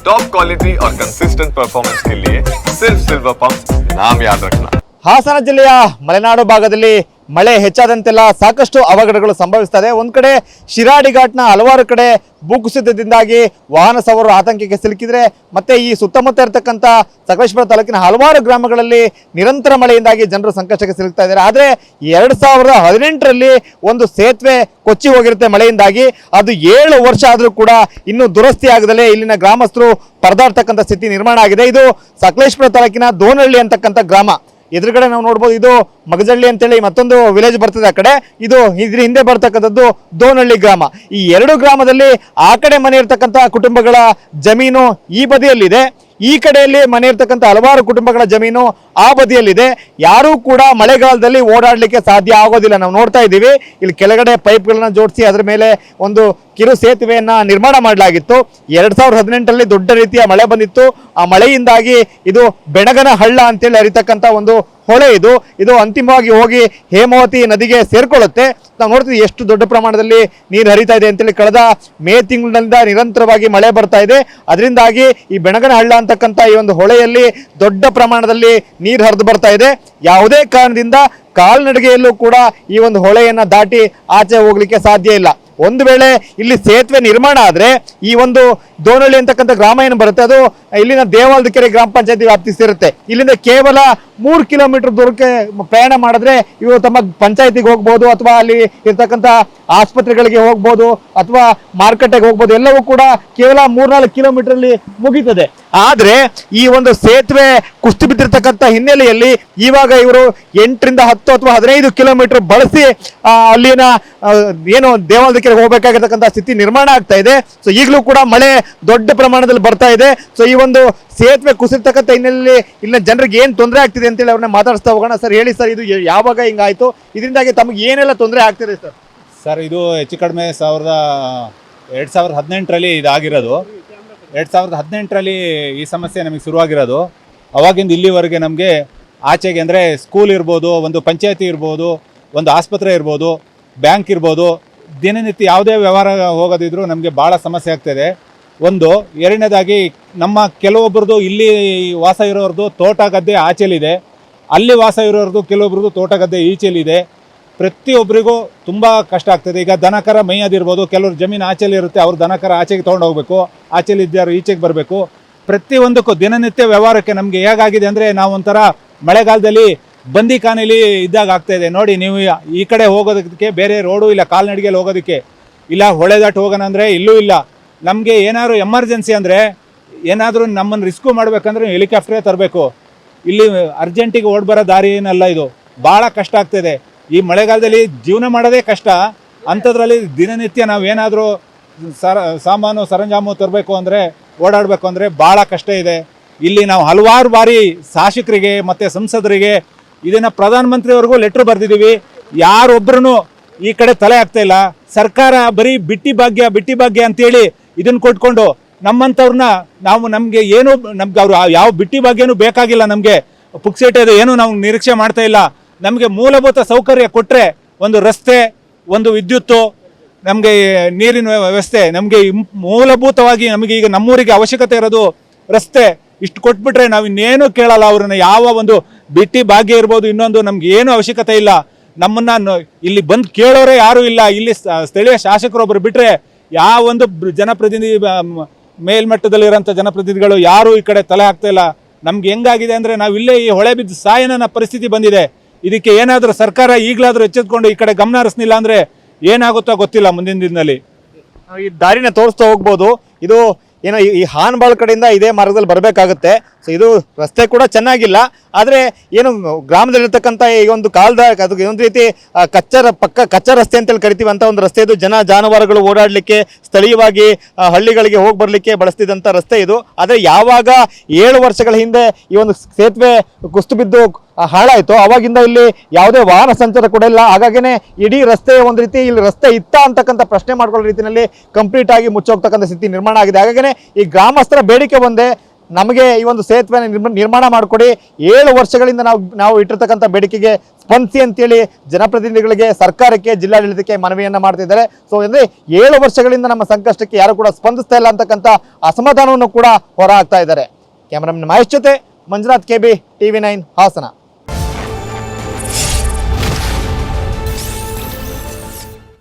Top quality और consistent performance के लिए सिर्फ सिल्वर पंप नाम याद रखना ಹಾಸನ ಜಿಲ್ಲೆಯ ಮಲೆನಾಡು ಭಾಗದಲ್ಲಿ ಮಳೆ ಹೆಚ್ಚಾದಂತೆಲ್ಲ ಸಾಕಷ್ಟು ಅವಘಡಗಳು ಸಂಭವಿಸ್ತದೆ ಒಂದು ಕಡೆ ಶಿರಾಡಿ ಘಾಟ್ನ ಹಲವಾರು ಕಡೆ ಭೂಕುಸಿತದಿಂದಾಗಿ ವಾಹನ ಸವಾರರು ಆತಂಕಕ್ಕೆ ಸಿಲುಕಿದ್ರೆ, ಮತ್ತೆ ಈ ಸುತ್ತಮುತ್ತ ಇರತಕ್ಕಂಥ ಸಕಲೇಶ್ವರ ತಾಲೂಕಿನ ಹಲವಾರು ಗ್ರಾಮಗಳಲ್ಲಿ ನಿರಂತರ ಮಳೆಯಿಂದಾಗಿ ಜನರು ಸಂಕಷ್ಟಕ್ಕೆ ಸಿಲುಕ್ತಾ ಇದ್ದಾರೆ. ಆದರೆ ಎರಡು ಸಾವಿರದ ಹದಿನೆಂಟರಲ್ಲಿ ಒಂದು ಸೇತುವೆ ಕೊಚ್ಚಿ ಹೋಗಿರುತ್ತೆ ಮಳೆಯಿಂದಾಗಿ. ಅದು ಏಳು ವರ್ಷ ಆದರೂ ಕೂಡ ಇನ್ನೂ ದುರಸ್ತಿ ಆಗದಲೇ ಇಲ್ಲಿನ ಗ್ರಾಮಸ್ಥರು ಪರದಾಡ್ತಕ್ಕಂಥ ಸ್ಥಿತಿ ನಿರ್ಮಾಣ ಆಗಿದೆ. ಇದು ಸಕಲೇಶ್ವರ ತಾಲೂಕಿನ ದೋನಹಳ್ಳಿ ಅಂತಕ್ಕಂಥ ಗ್ರಾಮ. ಎದುರುಗಡೆ ನಾವು ನೋಡ್ಬೋದು ಇದು ಮಗಜಳ್ಳಿ ಅಂತೇಳಿ ಮತ್ತೊಂದು ವಿಲೇಜ್ ಬರ್ತದೆ ಆ ಕಡೆ. ಇದು ಇದ್ರ ಹಿಂದೆ ಬರ್ತಕ್ಕಂಥದ್ದು ದೋನಹಳ್ಳಿ ಗ್ರಾಮ. ಈ ಎರಡು ಗ್ರಾಮದಲ್ಲಿ ಆ ಕಡೆ ಮನೆ ಇರ್ತಕ್ಕಂಥ ಕುಟುಂಬಗಳ ಜಮೀನು ಈ ಬದಿಯಲ್ಲಿದೆ. ಈ ಕಡೆಯಲ್ಲಿ ಮನೆ ಇರ್ತಕ್ಕಂಥ ಹಲವಾರು ಕುಟುಂಬಗಳ ಜಮೀನು ಆ ಬದಿಯಲ್ಲಿದೆ. ಯಾರೂ ಕೂಡ ಮಳೆಗಾಲದಲ್ಲಿ ಓಡಾಡಲಿಕ್ಕೆ ಸಾಧ್ಯ ಆಗೋದಿಲ್ಲ. ನಾವು ನೋಡ್ತಾ ಇದ್ದೀವಿ. ಇಲ್ಲಿ ಕೆಳಗಡೆ ಪೈಪ್ಗಳನ್ನ ಜೋಡಿಸಿ ಅದರ ಮೇಲೆ ಒಂದು ಕಿರು ಸೇತುವೆಯನ್ನು ನಿರ್ಮಾಣ ಮಾಡಲಾಗಿತ್ತು. ಎರಡು ಸಾವಿರದ ಹದಿನೆಂಟರಲ್ಲಿ ದೊಡ್ಡ ರೀತಿಯ ಮಳೆ ಬಂದಿತ್ತು. ಆ ಮಳೆಯಿಂದಾಗಿ ಇದು ಬೆಣಗನ ಹಳ್ಳ ಅಂತೇಳಿ ಹರಿತಕ್ಕಂಥ ಒಂದು ಹೊಳೆ ಇದು. ಇದು ಅಂತಿಮವಾಗಿ ಹೋಗಿ ಹೇಮಾವತಿ ನದಿಗೆ ಸೇರ್ಕೊಳ್ಳುತ್ತೆ. ನಾವು ನೋಡ್ತೀವಿ ಎಷ್ಟು ದೊಡ್ಡ ಪ್ರಮಾಣದಲ್ಲಿ ನೀರು ಹರಿತಾ ಇದೆ ಅಂತೇಳಿ ಕಳೆದ ಮೇ ತಿಂಗಳಿನಿಂದ ನಿರಂತರವಾಗಿ ಮಳೆ ಬರ್ತಾ ಇದೆ. ಅದರಿಂದಾಗಿ ಈ ಬೆಣಗನ ಹಳ್ಳ ಅಂತಕ್ಕಂಥ ಈ ಒಂದು ಹೊಳೆಯಲ್ಲಿ ದೊಡ್ಡ ಪ್ರಮಾಣದಲ್ಲಿ ನೀರು ಹರಿದು ಬರ್ತಾ ಇದೆ. ಯಾವುದೇ ಕಾರಣದಿಂದ ಕಾಲ್ನಡಿಗೆಯಲ್ಲೂ ಕೂಡ ಈ ಒಂದು ಹೊಳೆಯನ್ನು ದಾಟಿ ಆಚೆ ಹೋಗ್ಲಿಕ್ಕೆ ಸಾಧ್ಯ ಇಲ್ಲ. ಒಂದು ವೇಳೆ ಇಲ್ಲಿ ಸೇತುವೆ ನಿರ್ಮಾಣ ಆದರೆ ಈ ಒಂದು ದೋನಹಳ್ಳಿ ಅಂತಕ್ಕಂಥ ಗ್ರಾಮ ಏನು ಬರುತ್ತೆ? ಅದು ಇಲ್ಲಿನ ದೇವಾಲದ ಕೆರೆ ಗ್ರಾಮ ಪಂಚಾಯತಿ ವ್ಯಾಪ್ತಿ ಸೇರುತ್ತೆ. ಇಲ್ಲಿಂದ ಕೇವಲ ಮೂರು ಕಿಲೋಮೀಟರ್ ದೂರಕ್ಕೆ ಪ್ರಯಾಣ ಮಾಡಿದ್ರೆ ಇವರು ತಮ್ಮ ಪಂಚಾಯತಿಗೆ ಹೋಗ್ಬೋದು ಅಥವಾ ಅಲ್ಲಿ ಇರ್ತಕ್ಕಂಥ ಆಸ್ಪತ್ರೆಗಳಿಗೆ ಹೋಗ್ಬೋದು ಅಥವಾ ಮಾರ್ಕೆಟ್ಗೆ ಹೋಗ್ಬೋದು, ಎಲ್ಲವೂ ಕೂಡ ಕೇವಲ ಮೂರ್ನಾಲ್ಕು ಅಲ್ಲಿ ಮುಗೀತದೆ. ಆದ್ರೆ ಈ ಒಂದು ಸೇತುವೆ ಕುಸ್ತಿ ಬಿದ್ದಿರ್ತಕ್ಕಂಥ ಹಿನ್ನೆಲೆಯಲ್ಲಿ ಇವಾಗ ಇವರು ಎಂಟರಿಂದ ಹತ್ತು ಅಥವಾ ಹದಿನೈದು ಕಿಲೋಮೀಟರ್ ಬಳಸಿ ಅಲ್ಲಿನ ಏನು ದೇವಾಲಯಕ್ಕೆ ಹೋಗಬೇಕಾಗಿರ್ತಕ್ಕಂಥ ಸ್ಥಿತಿ ನಿರ್ಮಾಣ ಆಗ್ತಾ ಇದೆ. ಸೊ ಈಗಲೂ ಕೂಡ ಮಳೆ ದೊಡ್ಡ ಪ್ರಮಾಣದಲ್ಲಿ ಬರ್ತಾ ಇದೆ. ಸೊ ಈ ಒಂದು ಸೇತುವೆ ಕುಸಿರ್ತಕ್ಕಂಥ ಹಿನ್ನೆಲೆಯಲ್ಲಿ ಇಲ್ಲಿನ ಜನರಿಗೆ ಏನು ತೊಂದರೆ ಆಗ್ತಿದೆ ಅಂತೇಳಿ ಅವ್ರನ್ನ ಮಾತಾಡಿಸ್ತಾ ಹೋಗೋಣ. ಸರ್, ಹೇಳಿ ಸರ್, ಇದು ಯಾವಾಗ ಹಿಂಗಾಯ್ತು? ಇದರಿಂದಾಗಿ ತಮಗೆ ಏನೆಲ್ಲ ತೊಂದರೆ ಆಗ್ತಿದೆ ಸರ್? ಸರ್, ಇದು ಹೆಚ್ಚು ಕಡಿಮೆ ಸಾವಿರದ ಎರಡು ಸಾವಿರದ ಹದಿನೆಂಟರಲ್ಲಿ ಇದಾಗಿರೋದು. ಎರಡು ಸಾವಿರದ ಹದಿನೆಂಟರಲ್ಲಿ ಈ ಸಮಸ್ಯೆ ನಮಗೆ ಶುರುವಾಗಿರೋದು. ಅವಾಗಿಂದ ಇಲ್ಲಿವರೆಗೆ ನಮಗೆ ಆಚೆಗೆ ಅಂದರೆ ಸ್ಕೂಲ್ ಇರ್ಬೋದು, ಒಂದು ಪಂಚಾಯತಿ ಇರ್ಬೋದು, ಒಂದು ಆಸ್ಪತ್ರೆ ಇರ್ಬೋದು ಬ್ಯಾಂಕ್ ಇರ್ಬೋದು, ದಿನನಿತ್ಯ ಯಾವುದೇ ವ್ಯವಹಾರ ಹೋಗೋದಿದ್ರು ನಮಗೆ ಭಾಳ ಸಮಸ್ಯೆ ಆಗ್ತಾಯಿದೆ ಒಂದು, ಎರಡನೇದಾಗಿ ನಮ್ಮ ಕೆಲವೊಬ್ರದ್ದು ಇಲ್ಲಿ ವಾಸ ಇರೋರ್ದು ತೋಟ ಗದ್ದೆ ಆಚೆಲಿದೆ. ಅಲ್ಲಿ ವಾಸ ಇರೋರ್ದು ಕೆಲವೊಬ್ರದ್ದು ತೋಟ ಗದ್ದೆ ಈಚೆಲಿದೆ. ಪ್ರತಿಯೊಬ್ಬರಿಗೂ ತುಂಬ ಕಷ್ಟ ಆಗ್ತದೆ. ಈಗ ದನಕರ ಮೇಯೋದಿರ್ಬೋದು ಕೆಲವರು ಜಮೀನು ಆಚೆಲಿ ಇರುತ್ತೆ, ಅವ್ರು ದನಕರ ಆಚೆಗೆ ತೊಗೊಂಡು ಹೋಗಬೇಕು, ಆಚೆಲಿ ಇದ್ದಾರು ಈಚೆಗೆ ಬರಬೇಕು. ಪ್ರತಿಯೊಂದಕ್ಕೂ ದಿನನಿತ್ಯ ವ್ಯವಹಾರಕ್ಕೆ ನಮಗೆ ಹೇಗಾಗಿದೆ ಅಂದರೆ ನಾವು ಒಂಥರ ಮಳೆಗಾಲದಲ್ಲಿ ಬಂದಿ ಕಾನಿಲಿ ಇದ್ದಾಗ ಆಗ್ತಾಯಿದೆ ನೋಡಿ, ನೀವು ಈ ಕಡೆ ಹೋಗೋದಕ್ಕೆ ಬೇರೆ ರೋಡು ಇಲ್ಲ ಕಾಲ್ನಡಿಗೆಯಲ್ಲಿ ಹೋಗೋದಕ್ಕೆ. ಇಲ್ಲ ಹೊಳೆ ದಾಟು ಹೋಗೋಣ ಅಂದರೆ ಇಲ್ಲೂ ಇಲ್ಲ. ನಮಗೆ ಏನಾದರೂ ಎಮರ್ಜೆನ್ಸಿ ಅಂದರೆ ಏನಾದರೂ ನಮ್ಮನ್ನು ರಿಸ್ಕು ಮಾಡಬೇಕಂದ್ರೆ ಹೆಲಿಕಾಪ್ಟ್ರೇ ತರಬೇಕು. ಇಲ್ಲಿ ಅರ್ಜೆಂಟಿಗೆ ಓಡ್ ಬರೋ ದಾರಿ ಏನಲ್ಲ ಇದು. ಭಾಳ ಕಷ್ಟ ಆಗ್ತಿದೆ. ಈ ಮಳೆಗಾಲದಲ್ಲಿ ಜೀವನ ಮಾಡೋದೇ ಕಷ್ಟ. ಅಂಥದ್ರಲ್ಲಿ ದಿನನಿತ್ಯ ನಾವು ಏನಾದರೂ ಸರ, ಸಾಮಾನು ಸರಂಜಾಮು ತರಬೇಕು ಅಂದರೆ, ಓಡಾಡಬೇಕು ಅಂದರೆ ಭಾಳ ಕಷ್ಟ ಇದೆ. ಇಲ್ಲಿ ನಾವು ಹಲವಾರು ಬಾರಿ ಶಾಸಕರಿಗೆ ಮತ್ತು ಸಂಸದರಿಗೆ, ಇದನ್ನು ಪ್ರಧಾನಮಂತ್ರಿವರೆಗೂ ಲೆಟ್ರ್ ಬರೆದಿದ್ದೀವಿ. ಯಾರೊಬ್ಬರೂ ಈ ಕಡೆ ತಲೆ ಆಗ್ತಾ ಇಲ್ಲ. ಸರ್ಕಾರ ಬರೀ ಬಿಟ್ಟಿ ಭಾಗ್ಯ ಬಿಟ್ಟಿ ಭಾಗ್ಯ ಅಂತೇಳಿ ಇದನ್ನ ಕೊಟ್ಕೊಂಡು ನಮ್ಮಂಥವ್ರನ್ನ ನಾವು ನಮಗೆ ಏನು, ನಮ್ಗೆ ಅವರು ಯಾವ ಬಿಟ್ಟಿ ಭಾಗ್ಯನೂ ಬೇಕಾಗಿಲ್ಲ ನಮಗೆ. ಅದು ಏನು ನಾವು ನಿರೀಕ್ಷೆ ಮಾಡ್ತಾ ಇಲ್ಲ. ನಮಗೆ ಮೂಲಭೂತ ಸೌಕರ್ಯ ಕೊಟ್ಟರೆ ಒಂದು ರಸ್ತೆ, ಒಂದು ವಿದ್ಯುತ್ತು, ನಮಗೆ ನೀರಿನ ವ್ಯವಸ್ಥೆ, ನಮಗೆ ಮೂಲಭೂತವಾಗಿ ನಮಗೆ ಈಗ ನಮ್ಮೂರಿಗೆ ಅವಶ್ಯಕತೆ ಇರೋದು ರಸ್ತೆ. ಇಷ್ಟು ಕೊಟ್ಬಿಟ್ರೆ ನಾವು ಇನ್ನೇನು ಕೇಳಲ್ಲ ಅವ್ರನ್ನ. ಯಾವ ಒಂದು ಬಿಟ್ಟಿ ಭಾಗ್ಯ ಇರ್ಬೋದು, ಇನ್ನೊಂದು ನಮ್ಗೆ ಏನು ಅವಶ್ಯಕತೆ ಇಲ್ಲ. ನಮ್ಮನ್ನ ಇಲ್ಲಿ ಬಂದು ಕೇಳೋರೇ ಯಾರೂ ಇಲ್ಲ. ಇಲ್ಲಿ ಸ್ಥಳೀಯ ಶಾಸಕರೊಬ್ಬರು ಬಿಟ್ರೆ ಯಾವ ಒಂದು ಜನಪ್ರತಿನಿಧಿ ಮೇಲ್ಮಟ್ಟದಲ್ಲಿರೋಂಥ ಜನಪ್ರತಿನಿಧಿಗಳು ಯಾರೂ ಈ ಕಡೆ ತಲೆ ಹಾಕ್ತಾ ಇಲ್ಲ. ನಮ್ಗೆ ಹೆಂಗಾಗಿದೆ ಅಂದರೆ ನಾವು ಇಲ್ಲೇ ಈ ಹೊಳೆ ಬಿದ್ದು ಸಾಯನ ಪರಿಸ್ಥಿತಿ ಬಂದಿದೆ. ಇದಕ್ಕೆ ಏನಾದರೂ ಸರ್ಕಾರ ಈಗಲಾದರೂ ಎಚ್ಚೆತ್ಕೊಂಡು ಈ ಕಡೆ ಗಮನ ಹರಿಸ್ನಿಲ್ಲ ಅಂದರೆ ಏನಾಗುತ್ತೋ ಗೊತ್ತಿಲ್ಲ ಮುಂದಿನ ದಿನದಲ್ಲಿ. ಈ ದಾರಿನ ತೋರಿಸ್ತಾ ಹೋಗ್ಬೋದು. ಇದು ಏನೋ ಈ- ಹಾನ್ಬಾಳ್ ಕಡೆಯಿಂದ ಇದೇ ಮಾರ್ಗದಲ್ಲಿ ಬರಬೇಕಾಗುತ್ತೆ. ಸೊ ಇದು ರಸ್ತೆ ಕೂಡ ಚೆನ್ನಾಗಿಲ್ಲ. ಆದರೆ ಏನು ಗ್ರಾಮದಲ್ಲಿರ್ತಕ್ಕಂಥ ಈ ಒಂದು ಕಾಲದ ಅದು ಒಂದು ರೀತಿ ಕಚ್ಚರ ಪಕ್ಕ ಕಚ್ಚಾ ರಸ್ತೆ ಅಂತೇಳಿ ಕರಿತೀವಿ ಅಂತ ಒಂದು ರಸ್ತೆ ಇದು. ಜನ ಜಾನುವಾರುಗಳು ಓಡಾಡಲಿಕ್ಕೆ, ಸ್ಥಳೀಯವಾಗಿ ಹಳ್ಳಿಗಳಿಗೆ ಹೋಗಿ ಬರಲಿಕ್ಕೆ ಬಳಸ್ತಿದ್ದಂಥ ರಸ್ತೆ ಇದು. ಆದರೆ ಯಾವಾಗ ಏಳು ವರ್ಷಗಳ ಹಿಂದೆ ಈ ಒಂದು ಸೇತುವೆ ಕುಸ್ತು ಬಿದ್ದು ಹಾಳಾಯ್ತು. ಅವಾಗಿಂದ ಇಲ್ಲಿ ಯಾವುದೇ ವಾಹನ ಸಂಚಾರ ಕೂಡ ಇಲ್ಲ. ಹಾಗಾಗಿನೇ ಇಡೀ ರಸ್ತೆ ಒಂದು ರೀತಿ ಇಲ್ಲಿ ರಸ್ತೆ ಇತ್ತ ಅಂತಕ್ಕಂಥ ಪ್ರಶ್ನೆ ಮಾಡ್ಕೊಳ್ಳೋ ರೀತಿಯಲ್ಲಿ ಕಂಪ್ಲೀಟ್ ಆಗಿ ಮುಚ್ಚೋಗ್ತಕ್ಕಂಥ ಸ್ಥಿತಿ ನಿರ್ಮಾಣ ಆಗಿದೆ. ಹಾಗಾಗಿನೇ ಈ ಗ್ರಾಮಸ್ಥರ ಬೇಡಿಕೆ ಒಂದೇ ನಮಗೆ ಈ ಒಂದು ಸೇತುವೆ ನಿರ್ಮಾಣ ಮಾಡಿಕೊಡಿ. ಏಳು ವರ್ಷಗಳಿಂದ ನಾವು ನಾವು ಇಟ್ಟಿರ್ತಕ್ಕಂಥ ಬೇಡಿಕೆಗೆ ಸ್ಪಂದಿಸಿ ಅಂತೇಳಿ ಜನಪ್ರತಿನಿಧಿಗಳಿಗೆ, ಸರ್ಕಾರಕ್ಕೆ, ಜಿಲ್ಲಾಡಳಿತಕ್ಕೆ ಮನವಿಯನ್ನು ಮಾಡ್ತಿದ್ದಾರೆ ಸೊ ಅಂದರೆ ಏಳು ವರ್ಷಗಳಿಂದ ನಮ್ಮ ಸಂಕಷ್ಟಕ್ಕೆ ಯಾರು ಕೂಡ ಸ್ಪಂದಿಸ್ತಾ ಇಲ್ಲ ಅಂತಕ್ಕಂಥ ಅಸಮಾಧಾನವನ್ನು ಕೂಡ ಹೊರ ಹಾಕ್ತಾ ಇದ್ದಾರೆ. ಕ್ಯಾಮ್ರಾಮನ್ ಮಹೇಶ್ ಜೊತೆ Manjunath, KB TV nine Hassan.